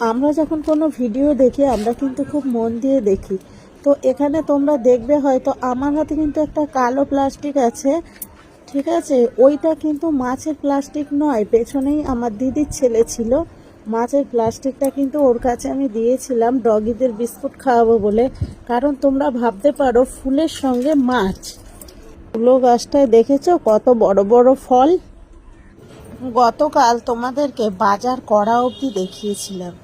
আমরা যখন কোনো ভিডিও দেখি, আমরা কিন্তু খুব মন দিয়ে দেখি। তো এখানে তোমরা দেখবে হয়তো আমার হাতে কিন্তু একটা কালো প্লাস্টিক আছে, ঠিক আছে? ওইটা কিন্তু মাছের প্লাস্টিক নয়, পেছনেই আমার দিদির ছেলে ছিল। মাছের প্লাস্টিকটা কিন্তু ওর কাছে আমি দিয়েছিলাম, ডগিদের বিস্কুট খাওয়াবো বলে। কারণ তোমরা ভাবতে পারো, ফুলের সঙ্গে মাছ। ফুলো গাছটায় দেখেছ কত বড় বড় ফল? গতকাল তোমাদেরকে বাজার করা অবধি দেখিয়েছিলাম।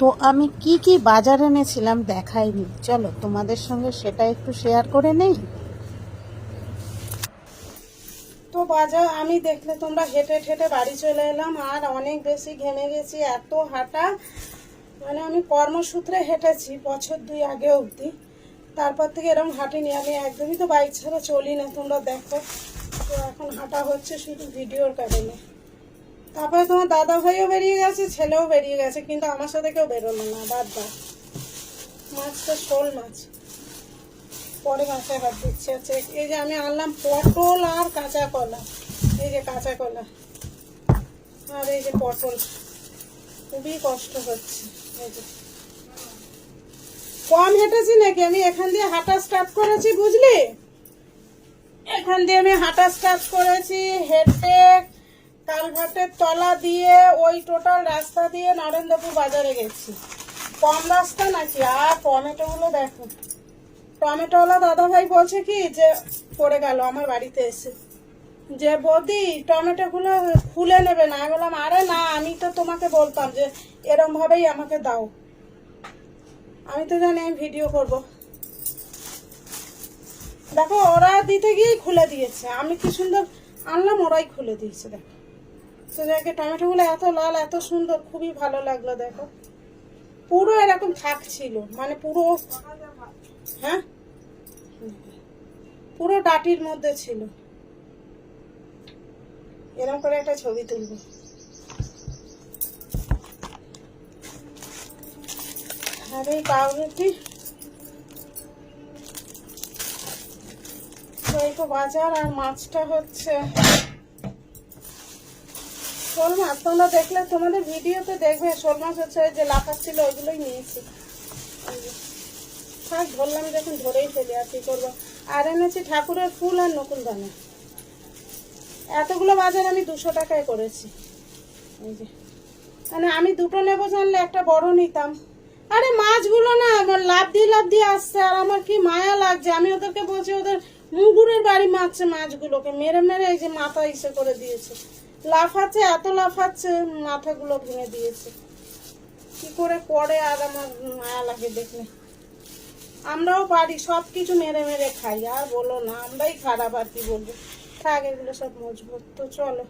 তো আমি কি কি বাজার এনেছিলাম দেখাইনি। চলো, তোমাদের সঙ্গে সেটা একটু শেয়ার করে নেই? তো বাজার, আমি দেখলে তোমরা হেঁটে হেঁটে বাড়ি চলে এলাম, আর অনেক বেশি ঘেমে গেছি, এত হাঁটা। মানে আমি কর্মসূত্রে হেঁটেছি, বছর দুই আগে অবধি। তারপর থেকে এরকম হাঁটিনি, আমি একদমই তো বাইক ছাড়া চলি না, তোমরা দেখো। তো এখন হাঁটা হচ্ছে শুধু ভিডিওর কারণে। তারপরে তোমার দাদা ভাইও বেরিয়ে গেছে, ছেলেও বেরিয়ে গেছে, কিন্তু আমার সাথে কেউ বেরোলো না, বাদ বাদ মাছটা শোল মাছ। পরে মাছের হাত দিচ্ছে আছে এই যে আমি আনলাম পটল আর কাঁচা কলা, এই যে কাঁচা কলা, আর এই যে পটল, খুবই কষ্ট হচ্ছে, এই যে। কম হেঁটেছি নাকি? আমি এখান দিয়ে হাঁটা স্টার্ট করেছি, বুঝলি? এখান দিয়ে আমি হাঁটা স্টার্ট করেছি, হেঁটে কালভার্টের তলা দিয়ে ওই টোটাল রাস্তা দিয়ে নরেন্দ্রপুর বাজারে গেছি। কম রাস্তা নাকি? আর টমেটোগুলো দেখো। টমেটোওয়ালা দাদা ভাই বলছে কি যে, পড়ে গেল, আমার বাড়িতে এসে। যে, বৌদি, টমেটোগুলো খুলে নেবে না। আমি বললাম, আরে না, আমি তো তোমাকে বলতাম যে এরম ভাবেই আমাকে দাও। আমি তো জানি আমি ভিডিও করব। দেখো, ওরা দিতে গিয়ে খুলে দিয়েছে। আমি কি সুন্দর আনলাম, ওরাই খুলে দিয়েছে, দেখো। দেখে টমেটোগুলো এত লাল, এত সুন্দর, খুবই ভালো লাগল, দেখো। পুরো এরকম থাকছিল মানে পুরো হ্যাঁ? পুরো ডাটির মধ্যে ছিল। এরকম করে একটা ছবি তুলবো। আর এই পাউরুটি বাজার আর মাছটা হচ্ছে। শোল মাছ তোমরা দেখলে, তোমাদের ভিডিওতে দেখবে শোল মাছ হচ্ছে যে লাফাচ্ছিল, ওইগুলোই নিয়েছি। থাক, ধরলাম যখন ধরেই ফেলি, আর কি করব? আর এনেছি ঠাকুরের ফুল আর নকুল দানা। এতগুলো বাজার আমি দুশো টাকায় করেছি। মানে আমি দুটো নেব জানলে, একটা বড় নিতাম। আরে, মাছগুলো না, আমার লাভ দিয়ে লাভ দিয়ে আসছে, আর আমার কি মায়া লাগছে। আমি ওদেরকে বলছি, ওদের মুগুরের বাড়ি মারছে মাছগুলোকে, মেরে মেরে এই যে মাথা ইসে করে দিয়েছে। লাফাচ্ছে, এত লাফাচ্ছে, মাথাগুলো ভেঙে দিয়েছে। কি করে করে আর আমার মায়া লাগে দেখলে। আমরাও পারি সব কিছু মেরে মেরে খাই, আর বলো না, আমরাই খারাপ আর কি বলব? থাক, এগুলো সব মজবুত, তো চলো।